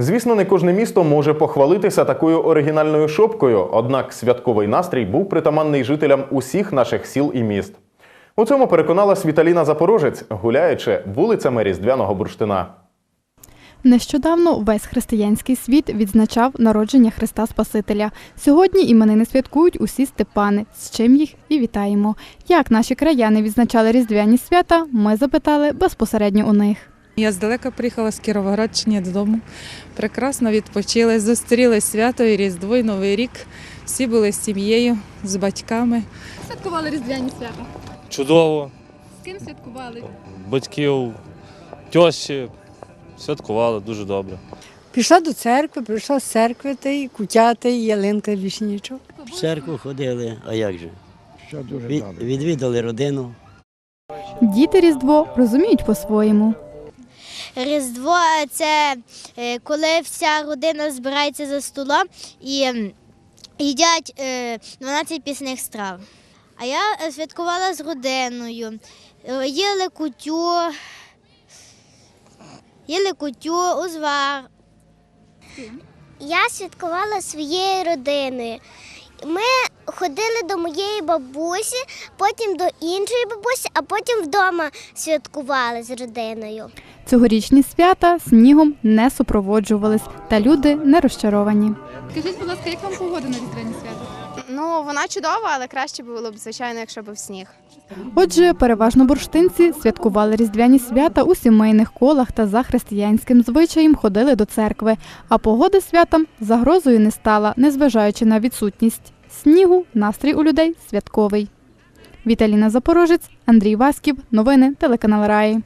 Звісно, не кожне місто може похвалитися такою оригінальною шопкою, однак святковий настрій був притаманний жителям усіх наших сіл і міст. У цьому переконалась Віталіна Запорожець, гуляючи вулицями Різдвяного бурштина. Нещодавно весь християнський світ відзначав народження Христа Спасителя. Сьогодні іменини святкують усі степани, з чим їх і вітаємо. Як наші краяни відзначали різдвяні свята, ми запитали безпосередньо у них. Я здалека приїхала з Кіровоградщини додому. Прекрасно відпочили, зустріли свято і Різдво, і Новий рік. Всі були з сім'єю, з батьками. Святкували різдвяні свята. Чудово. З ким святкували? Батьків, тьощі святкували дуже добре. Пішла до церкви, прийшла з церкви, та й кутя, та й ялинка більше нічого. В церкву ходили, а як же? Від, добре. відвідали родину. Діти Різдво розуміють по-своєму. Різдво це е, коли вся родина збирається за столом і їдять е, 12 пісних страв. А я е, святкувала з родиною. Е, Їли кутю, їли кутю, узвар. Я святкувала своєю родиною. Ми ходили до моєї бабусі, потім до іншої бабусі, а потім вдома святкували з родиною. Цьогорічні свята снігом не супроводжувались, та люди не розчаровані. Скажіть, будь ласка, як вам погода на різдвяні свята? Ну, вона чудова, але краще було б, звичайно, якщо був сніг. Отже, переважно бурштинці святкували різдвяні свята у сімейних колах та за християнським звичаєм ходили до церкви. А погода святам загрозою не стала, незважаючи на відсутність снігу, настрій у людей святковий. Віталіна Запорожець, Андрій Васьків. Новини телеканал Раї.